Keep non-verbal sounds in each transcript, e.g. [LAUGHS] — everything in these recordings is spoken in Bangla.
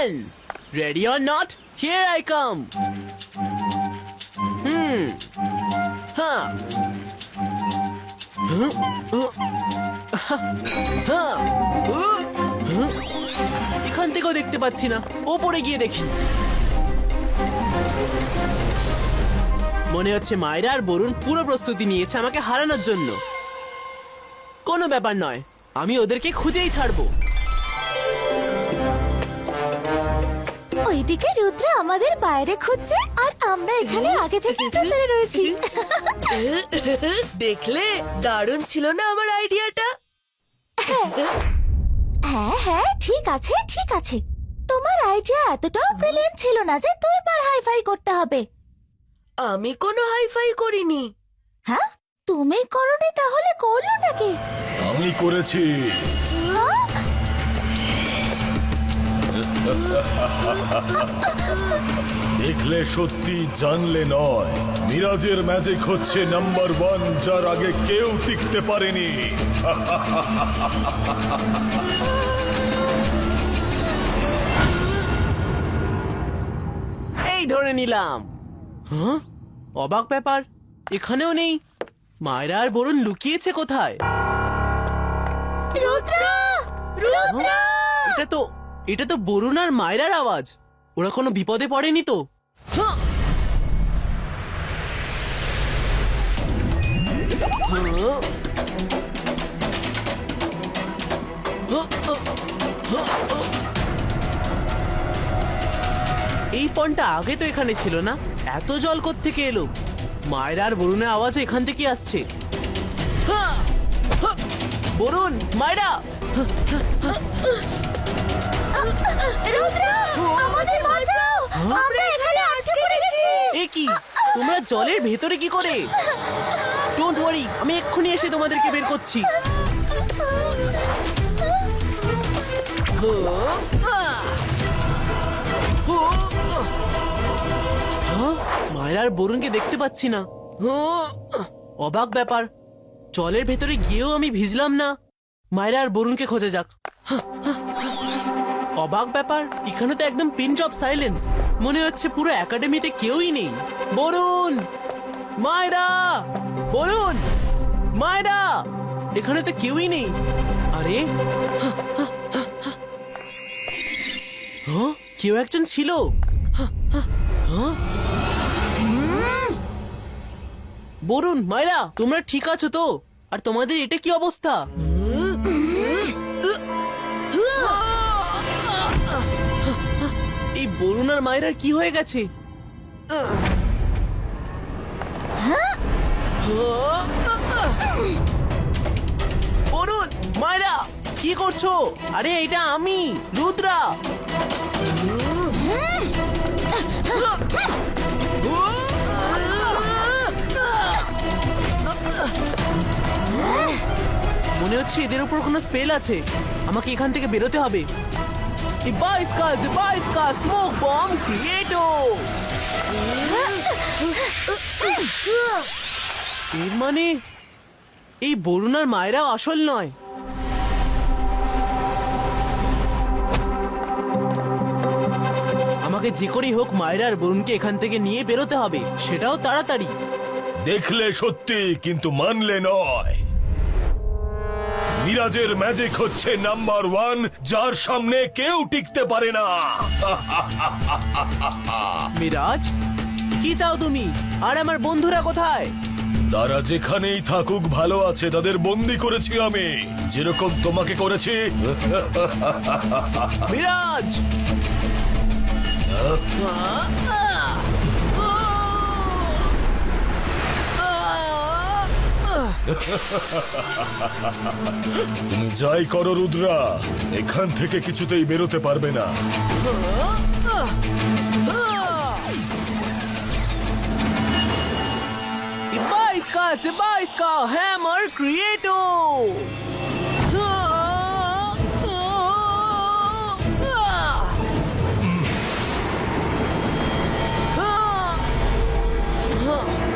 ten. Ready or not, here I come. Hmm. Uh. Uh. Huh? এখান থেকেও দেখতে পাচ্ছি না ওপরে গিয়ে দেখি মনে হচ্ছে মায়েরা আর বরুণ পুরো প্রস্তুতি নিয়েছে আমাকে হারানোর জন্য কোনো ব্যাপার নয় আমি ওদেরকে খুঁজেই ছাড়বো ওইদিকে রুদ্র আমাদের বাইরে খুঁজছে আর আমরা এখানে আগে থেকে ভেতরে রয়েছি। দেখলে দারুণ ছিল না আমার আইডিয়াটা? হ্যাঁ। হ্যাঁ ঠিক আছে ঠিক আছে। তোমার আইডিয়া এতটাও ব্রিলিয়েন্ট ছিল না যে দুইবার হাইফাই করতে হবে। আমি কোনো হাইফাই করিনি। হ্যাঁ? তুমি করনি তাহলে করল নাকি? আমি করেছি। দেখলে সত্যি জানলে নয় মিরাজের ম্যাজিক হচ্ছে নাম্বার ওয়ান যার আগে কেউ টিকতে পারেনি। এই ধরে নিলাম। হ্যাঁ? অবাক ব্যাপার এখানেও নেই। মায়েরা আর বরুণ লুকিয়েছে কোথায়? রুদ্র! এটা তো এটা তো বরুণ আর মায়রার আওয়াজ ওরা কোনো বিপদে পড়েনি তো হ্যাঁ। এই পনটা আগে তো এখানে ছিল না এত জল থেকে এলো মায়ের আর বরুণের আওয়াজ এখান থেকে আসছে! হ্যাঁ! বরুণ মায়েরা তোমরা জলের ভেতরে কি করে? ডোন্ট ওয়ারি আমি এক্ষুনি এসে তোমাদেরকে বের করছি? মায়ের বরুণকে দেখতে পাচ্ছি না। অবাক ব্যাপার, জলের ভেতরে গিয়েও আমি ভিজলাম না। মায়েরা আর বরুণকে খোঁজা যাক। অবাক ব্যাপার এখানে তো একদম পিন অফ সাইলেন্স মনে হচ্ছে পুরো একাডেমিতে কেউই নেই। বরুণ! মায়রা! বরুণ! মায়রা! এখানে তো কেউই নেই। আরে? হ্যাঁ, কেউ একজন ছিল। হ্যাঁ? বরুণ মায়রা তোমরা ঠিক আছো তো? আর তোমাদের এটা কি অবস্থা? বরুণ আর মায়েরার কি হয়ে গেছে? বরুণ মায়েরা কি করছ? আরে এটা আমি রুদ্রা। মনে হচ্ছে এদের উপর কোনো স্পেল আছে। আমাকে এখান থেকে বেরোতে হবে। Ibaiska, Zibaiska, Smoke Bomb Creator! এর মানে এই বরুণার মায়েরা আসল নয়। আমাকে যে করেই হোক মায়েরা আর বরুণকে এখান থেকে নিয়ে বেরোতে হবে সেটাও তাড়াতাড়ি। দেখলে সত্যি কিন্তু মানলে নয়। মিরাজের ম্যাজিক হচ্ছে নাম্বার ওয়ান যার সামনে কেউ টিকতে পারে না। মিরাজ কি চাও তুমি? আর আমার বন্ধুরা কোথায়? তারা যেখানেই থাকুক ভালো আছে তাদের বন্দি করেছি আমি। যেরকম তোমাকে করেছি। মিরাজ! তুমি যাই করো রুদ্রা এখান থেকে কিছুতেই বেরোতে পারবে না!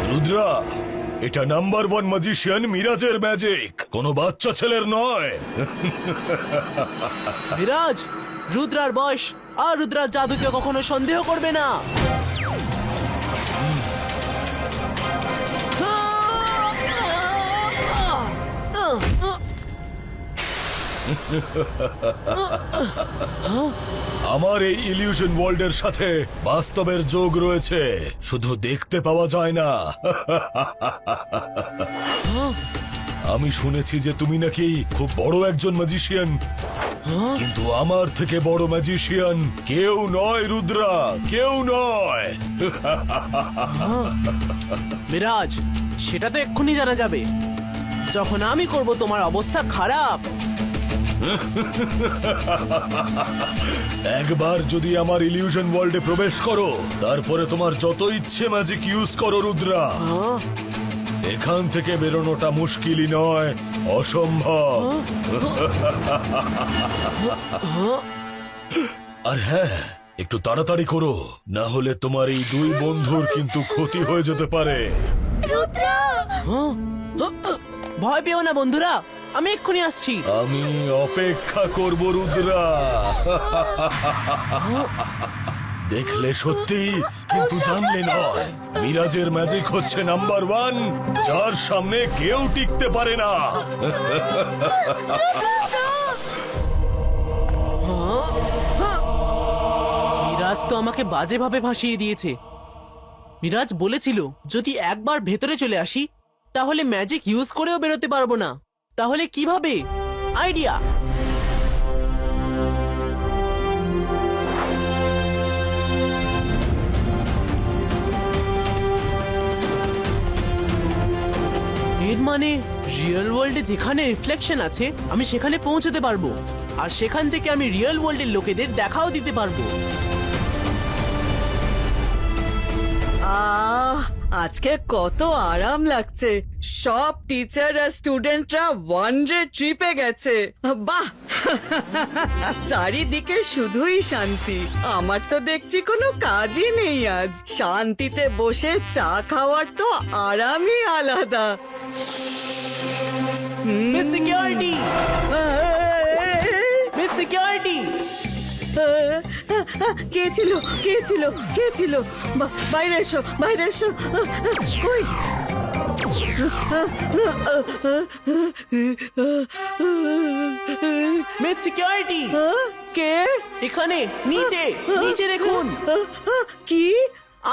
রুদ্রা এটা নাম্বার ওয়ান ম্যাজিশিয়ান মিরাজের ম্যাজিক কোনো বাচ্চা ছেলের নয়। [LAUGHS] মিরাজ রুদ্রার বয়স আর রুদ্রার জাদুকে কখনো সন্দেহ করবে না। আমার এই ইলিউশন ওয়ার্ল্ডের সাথে বাস্তবের যোগ রয়েছে। শুধু দেখতে পাওয়া যায় না। আমি শুনেছি যে তুমি নাকি খুব বড় একজন ম্যাজিশিয়ান কিন্তু আমার থেকে বড় ম্যাজিশিয়ান কেউ নয়, রুদ্রা। কেউ নয়। মিরাজ, সেটা তো এক্ষুনি জানা যাবে। যখন আমি করব, তোমার অবস্থা খারাপ। একবার যদি আমার ইলিউশন ওয়ার্ল্ডে প্রবেশ করো তারপরে তোমার যত ইচ্ছে ম্যাজিক ইউজ করো রুদ্রা। এখান থেকে বেরোনোটা মুশকিলই নয় অসম্ভব। আর হ্যাঁ একটু তাড়াতাড়ি করো না হলে তোমার এই দুই বন্ধুর কিন্তু ক্ষতি হয়ে যেতে পারে। ভয় পেও না বন্ধুরা। আমি এক্ষুনি আসছি। আমি অপেক্ষা করব রুদ্রা। দেখলে সত্যি কিন্তু জানলে নয় মিরাজের ম্যাজিক হচ্ছে নাম্বার ওয়ান যার সামনে কেউ টিকতে পারে না। মিরাজ তো আমাকে বাজেভাবে ভাসিয়ে দিয়েছে। মিরাজ বলেছিল যদি একবার ভেতরে চলে আসি তাহলে ম্যাজিক ইউজ করেও বেরোতে পারব না। তাহলে কীভাবে? আইডিয়া! এর মানে রিয়েল ওয়ার্ল্ডে যেখানে রিফ্লেকশন আছে, আমি সেখানে পৌঁছতে পারব। আর সেখান থেকে আমি রিয়েল ওয়ার্ল্ডের লোকেদের দেখাও দিতে পারব। আহ আজকে কত আরাম লাগছে। সব টিচার আর স্টুডেন্টরা ওয়ান ডে ট্রিপে গেছে। বাহ! [LAUGHS] চারিদিকে শুধুই শান্তি। আমার তো দেখছি কোনো কাজই নেই আজ। শান্তিতে বসে চা খাওয়ার তো আরামই আলাদা। মিস সিকিউরিটি মিস সিকিউরিটি কে ছিল? কে ছিল? কে ছিল? বাইরে এসো বাইরে এসো। কই? মিস সিকিউরিটি কে? এখানে নিচে নিচে দেখুন। কি?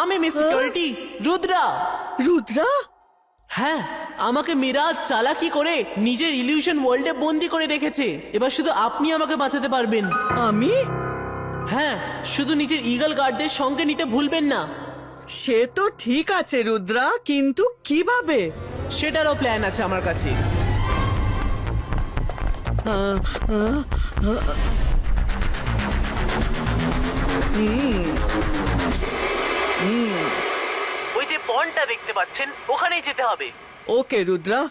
আমি মিস সিকিউরিটি রুদ্রা। রুদ্রা? হ্যাঁ আমাকে মিরাজ চালাকি করে নিজের ইলিউশন ওয়ার্ল্ডে বন্দি করে রেখেছে। এবার শুধু আপনি আমাকে বাঁচাতে পারবেন। আমি? হ্যাঁ শুধু নিজের ইগল গার্ডদের সঙ্গে নিতে ভুলবেন না। সে তো ঠিক আছে রুদ্রা কিন্তু কীভাবে? সেটারও প্ল্যান আছে আমার কাছে। ওই যে পনটা দেখতে পাচ্ছেন ওখানেই যেতে হবে। ওকে রুদ্রা।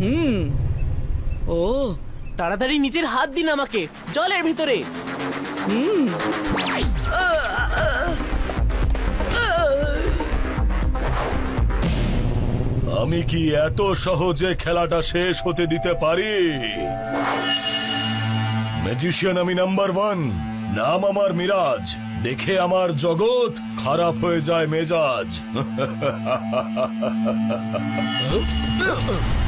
হুম। ও, তাড়াতাড়ি নিজের হাত দিন আমাকে। জলের ভিতরে। আমি কি এত সহজে খেলাটা শেষ হতে দিতে পারি? ম্যাজিশিয়ান আমি নাম্বার ওয়ান নাম আমার মিরাজ। দেখে আমার জগৎ খারাপ হয়ে যায় মেজাজ। [LAUGHS]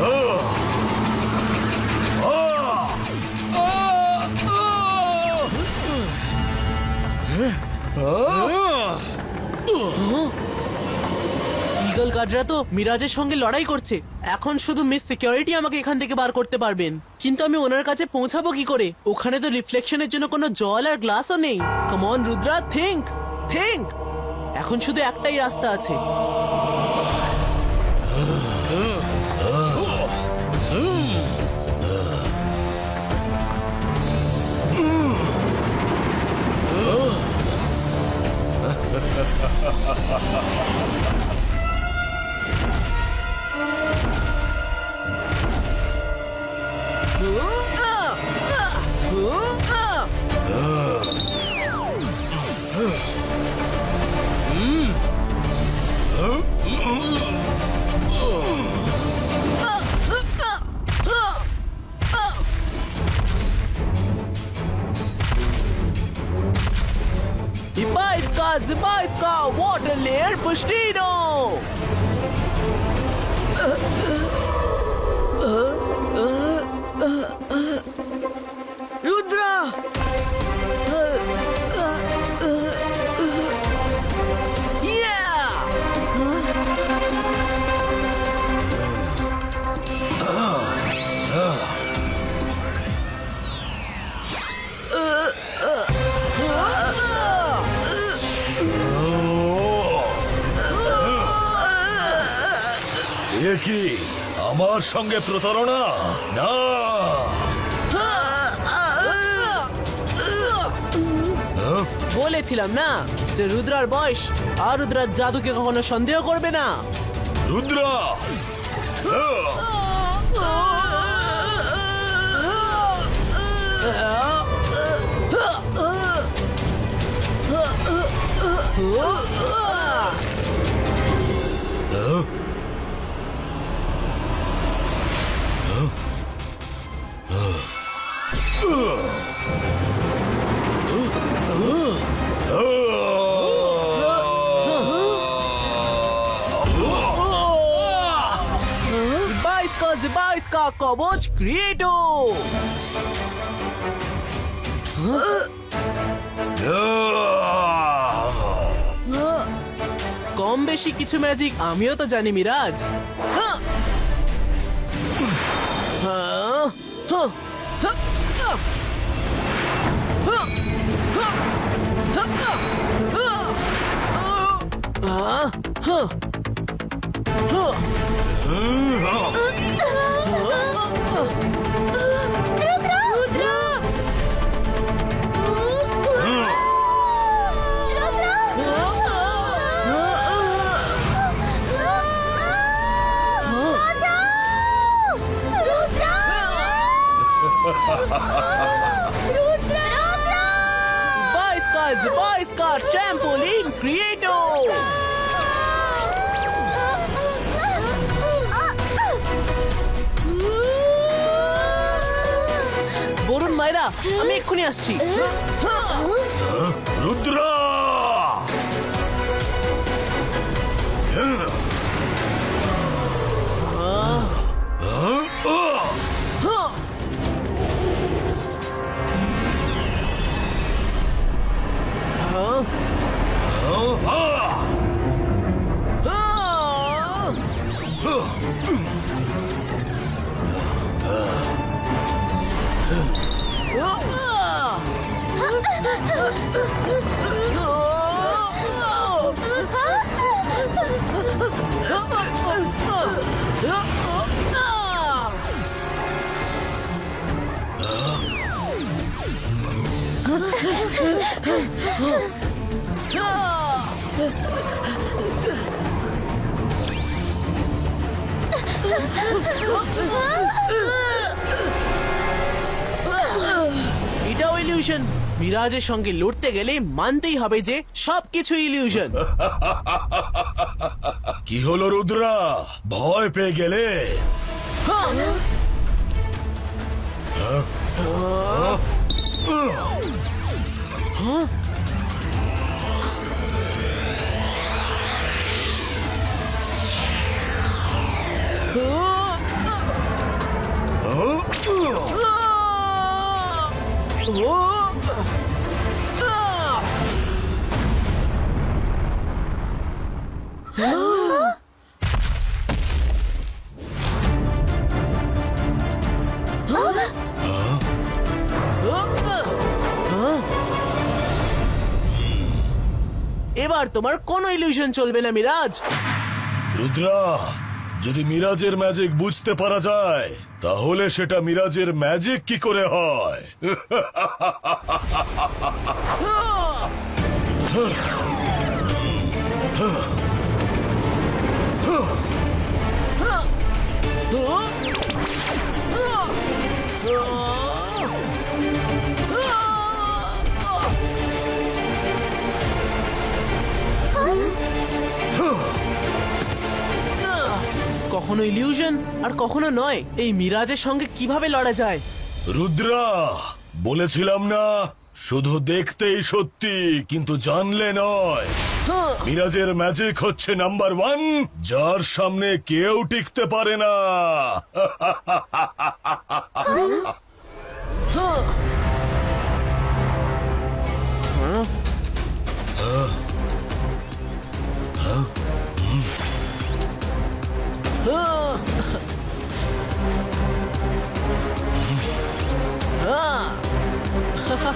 Oh! ইগল গার্ডরা তো মিরাজের সঙ্গে লড়াই করছে। এখন শুধু মিস সিকিউরিটি আমাকে এখান থেকে বার করতে পারবেন। কিন্তু আমি ওনার কাছে পৌঁছাবো কি করে? ওখানে তো রিফ্লেকশনের জন্য কোনো জল আর গ্লাসও নেই। কমন রুদ্রা থিঙ্ক থিঙ্ক এখন শুধু একটাই রাস্তা আছে। ハハハハ Steve. আমার সঙ্গে প্রতারণা? না। বলেছিলাম না যে রুদ্রার বয়স আর রুদ্রার জাদুকে কখনো সন্দেহ করবে না। রুদ্রা! Ibaiska, Zibaiska, কবচ ক্রিয়েটো। কম বেশি কিছু ম্যাজিক আমিও তো জানি মিরাজ। হ্যাঁ, হ্যাঁ, হ্যাঁ, হ্যাঁ, আমি এক্ষুনি আসছি। রুদ্রা! এটাও ইলিউশন মিরাজের সঙ্গে লড়তে গেলে মানতেই হবে যে সবকিছু ইলিউশন কি হলো রুদ্রা? ভয় পেয়ে গেলে? এবার তোমার কোনো ইলিউশন চলবে না মিরাজ। রুদ্রা! যদি মিরাজের ম্যাজিক বুঝতে পারা যায় তাহলে সেটা মিরাজের ম্যাজিক কি করে হয় কখনো ইলিউশন আর কখনো নয় এই মিরাজের সঙ্গে কীভাবে লড়া যায়? রুদ্রা বলেছিলাম না শুধু দেখতেই সত্যি কিন্তু জানলে নয়। মিরাজের ম্যাজিক হচ্ছে নাম্বার ওয়ান যার সামনে কেউ টিকতে পারে না। [LAUGHS] あ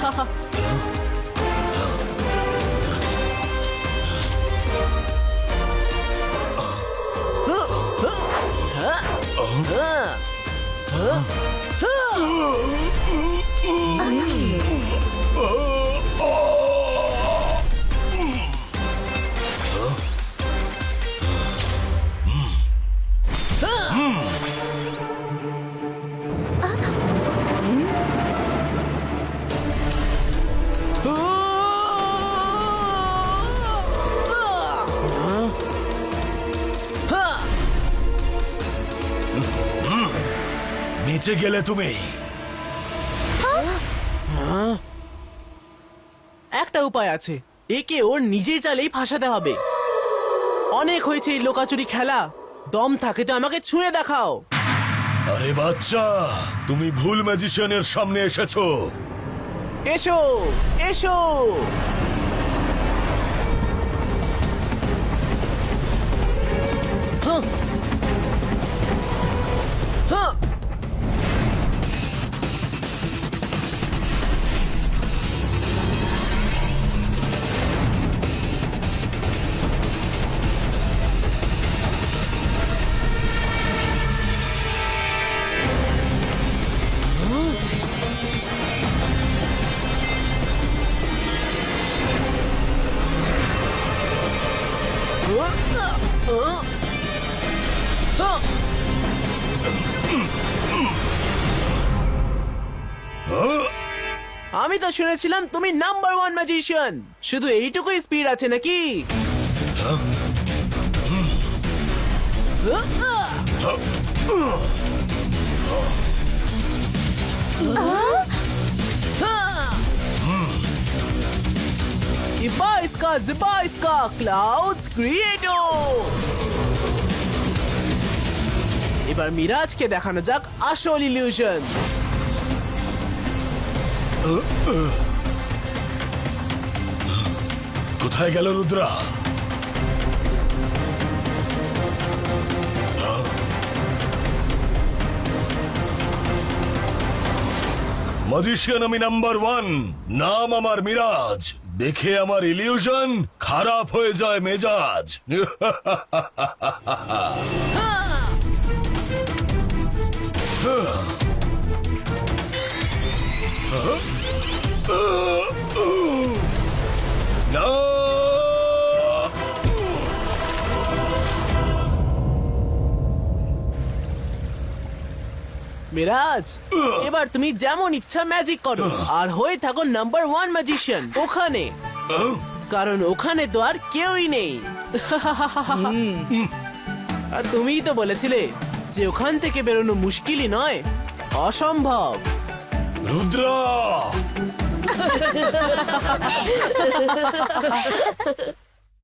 なた নিচে গেলে তুমি। একটা উপায় আছে। একে ওর নিজের চালেই ফাঁসাতে হবে। অনেক হয়েছে এই লোকাচুরি খেলা। দম থাকে তো আমাকে ছুঁয়ে দেখাও। আরে বাচ্চা তুমি ভুল ম্যাজিশিয়ানের সামনে এসেছ। এসো এসো। আমি তো শুনেছিলাম তুমি নাম্বার ওয়ান ম্যাজিশিয়ান শুধু এইটুকুই স্পিড আছে নাকি? Iba iska, ziba iska, clouds creator! এবার মিরাজকে দেখানো যাক আসল ইলিউশন কোথায় গেল রুদ্রা? ম্যাজিশিয়ান আমি নাম্বার ওয়ান নাম আমার মিরাজ। দেখে আমার ইলিউশন খারাপ হয়ে যায় মেজাজ। [LAUGHS] না। মিরাজ এবার তুমি যেমন ইচ্ছা ম্যাজিক করো। আর হয়ে থাকো নাম্বার ওয়ান ম্যাজিশিয়ান ওখানে। কারণ ওখানে তো আর কেউই নেই। আর তুমিই তো বলেছিলে যে ওখান থেকে বেরোনো মুশকিলই নয় অসম্ভব। রুদ্রা! [LAUGHS]